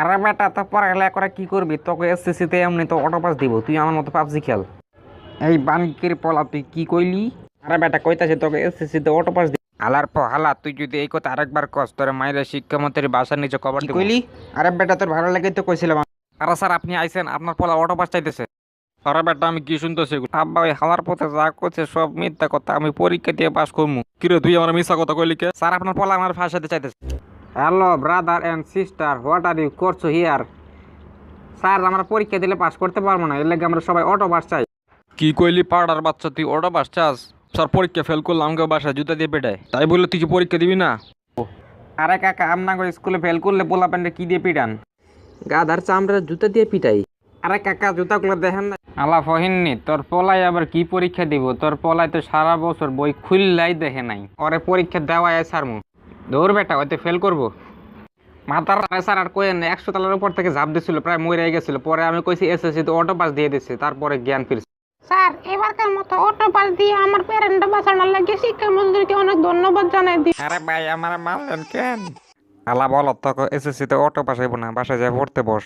আরে বেটা তো পড়ালেখা করে কি করবি? তোকে এসএসসি তে এমনি তো অটো পাস দিব। তুই আমার মতো পাবজি খেল। এই বানকির পলা তুই কি কইলি? আরে বেটা কইতাছে তোকে এসএসসি তে অটো পাস দিব হালার প হালা তুই যদি এই কথা আরেকবার কস তোর মায়ের শিক্ষামন্ত্রীর বাসার নিচে কভার কি কইলি? আরে বেটা তোর ভালো লাগে তো কইছিলাম আরে স্যার আপনি আইছেন আপনার পোলা অটো পাস চাইতেছে। আরে বেটা আমি কি শুনতেছি আব্বা ওই হালার পথে যা করছে সব মিথ্যা কথা আমি পরীক্ষা দিয়ে পাস করব কিরে তুই আমার মিথ্যা কথা কইলি কে? স্যার আপনার পোলা আমার ফাঁসাতে চাইতেছে। Hello brother and sister what are you করছ হিয়ার স্যার আমরা পরীক্ষা দিলে পাস করতে পারব না এর লাগে আমরা সবাই অটো পাস চাই। কি কইলি পাড়ার বাচ্চা তুই অটো পাস চাস? স্যার পরীক্ষা ফেল করলাম আমাকে বাসায় জুতা দিয়ে পেটায়। তাই বললে তুই কি পরীক্ষা দিবি না? আরে কাকা আপনাকে স্কুলে ফেল করলে পোলা প্যান্টে কি দিয়ে পিটান? গাধার চামড়া জুতা দিয়ে পিটাই। আরে কাকা জুতাগুলো দেখেন না। আলা ফহিননি তোর পলাই আবার কি পরীক্ষা দিব? তোর পলাই তো সারা বছর বই খুললাই দেখে নাই। ওরে পরীক্ষা দেওয়ায় সারমু দৌড় বেটা হয়তো ফেল করব। মাথার স্যার আর কোয়েন একশো তালার উপর থেকে ঝাঁপ দিছিল প্রায় মরে গেছিল। পরে আমি কইছি এসএসসি তো অটো পাস দিয়ে দিছি। তারপরে জ্ঞান ফিরছে। স্যার এবারকার মতো অটো পাস দিয়ে আমার প্যারেন্টটা বাঁচানোর লাগে শিক্ষামন্ত্রীকে অনেক ধন্যবাদ জানাই দিই আরে ভাই আমার মারলেন কেন? আলা বলো তোকে এসএসসি তে অটো পাস হইব না বাসায় যাই পড়তে বস।